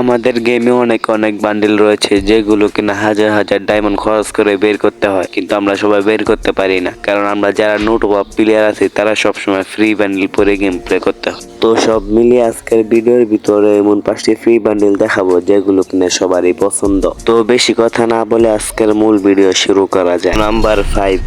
আমাদের গেমে অনেক অনেক বান্ডিল রয়েছে যেগুলো কিনা হাজার হাজার ডায়মন্ড খরচ করে বের করতে হয়, কিন্তু আমরা সবাই বের করতে পারি না, কারণ আমরা যারা নোট বা প্লেয়ার আছি, তারা সবসময় ফ্রি বান্ডিল পরে গেম প্লে করতে হয়। তো সব মিলিয়ে আজকের ভিডিওর ভিতরে এমন পাঁচটি ফ্রি বান্ডিল দেখাবো, যেগুলো কিনা সবারই পছন্দ। তো বেশি কথা না বলে আজকের মূল ভিডিও শুরু করা যায় নাম্বার ফাইভ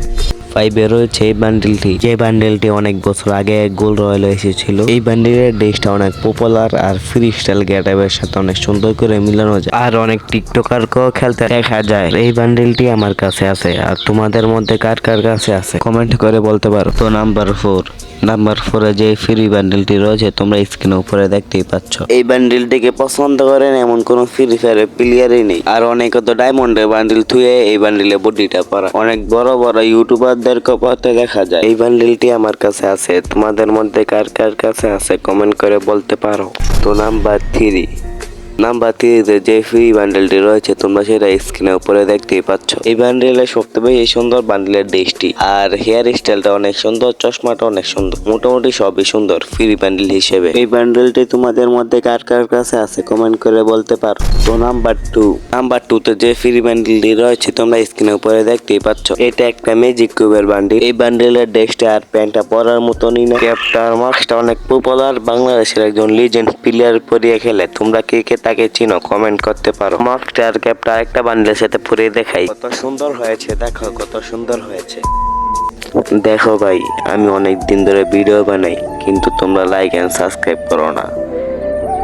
ফাইভে রয়েছে এই বান্ডেলটি, যে বান্ডেলটি অনেক বছর আগে গোল রয়্যাল এসেছিল, এই বান্ডেলের ড্রেসটা অনেক পপুলার আর ফ্রি স্টাইল গেটাবের সাথে অনেক সুন্দর করে মিলানো যায়। আর অনেক টিকটকারকেও খেলতে দেখা যায়। এই বান্ডেলটি আমার কাছে আছে। আর তোমাদের মধ্যে কার কার কাছে আছে? কমেন্ট করে বলতে পারো। তো নাম্বার ফোর নাম্বার ফোরে যে ফ্রি বান্ডেলটি রয়েছে, তোমরা স্ক্রিনে উপরে দেখতেই পাচ্ছ। এই বান্ডেলটিকে পছন্দ করেন এমন কোন ফ্রি ফায়ারের প্লেয়ারই নেই। আর অনেক তো ডায়মন্ডের বান্ডেল থুয়ে এই বান্ডেলে বডিটা পরা অনেক বড় বড় ইউটিউবারদের কপাতে দেখা যায়। এই বান্ডেলটি আমার কাছে আছে। তোমাদের মধ্যে কার কার কাছে আছে কমেন্ট করে বলতে পারো। তো নাম্বার থ্রি নাম্বার থ্রিতে যে ফ্রি বান্ডেলটি রয়েছে, তোমরা সেটা স্ক্রিনের উপরে দেখতেই পাচ্ছ। এই বান্ডেলের সবথেকে বেশি সুন্দর বান্ডেলের ড্রেসটি আর হেয়ার স্টাইলটা অনেক সুন্দর, চশমাটা অনেক সুন্দর। মোটামুটি সবই সুন্দর ফ্রি বান্ডেল হিসেবে। এই বান্ডেলটি তোমাদের মধ্যে কার কার কাছে আছে কমেন্ট করে বলতে পারো। তো নাম্বার টু নাম্বার টু তে যে ফ্রি বান্ডেলটি রয়েছে, তোমরা স্ক্রিনের উপরে দেখতেই পাচ্ছ। এটা একটা ম্যাজিক কিউবের বান্ডেল এই বান্ডেলের ড্রেসটা আর প্যান্টটা পরার মতনই না। ক্যাপটা মাস্কটা অনেক পপুলার বাংলাদেশের একজন লিজেন্ড প্লেয়ার পরিয়ে খেলে। তোমরা কে কে তাকে চিনো কমেন্ট করতে পারো। মাস্কটা আর ক্যাপটা একটা বান্ডেলের সাথে পরিয়ে দেখাই। কত সুন্দর হয়েছে দেখো কত সুন্দর হয়েছে। দেখো ভাই আমি অনেক দিন ধরে ভিডিও বানাই কিন্তু তোমরা লাইক এন্ড সাবস্ক্রাইব করো না।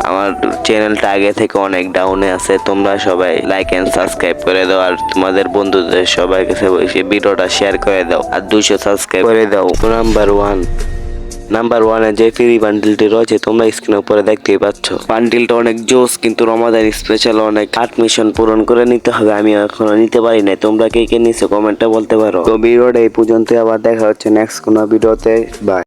আমার চ্যানেলটা আগে থেকে অনেক ডাউনে আছে তোমরা সবাই লাইক এন্ড সাবস্ক্রাইব করে দাও আর তোমাদের বন্ধুদের সবার কাছে ভিডিওটা শেয়ার করে দাও আর দুশো সাবস্ক্রাইব করে দাও। নাম্বার ওয়ান নাম্বার ওয়ানে যে ফ্রি বান্ডিলটি রয়েছে তোমরা স্ক্রিনের উপরে দেখতেই পাচ্ছ। বান্ডিলটা অনেক জোস কিন্তু রমাদান স্পেশাল অনেক আট মিশন পূরণ করে নিতে হবে আমি এখনও নিতে পারি না তোমরা কে কে নিছো কমেন্টটা বলতে পারো। তো ভিডিওটা এই পর্যন্ত আবার দেখা হচ্ছে নেক্সট কোনো ভিডিওতে। বাই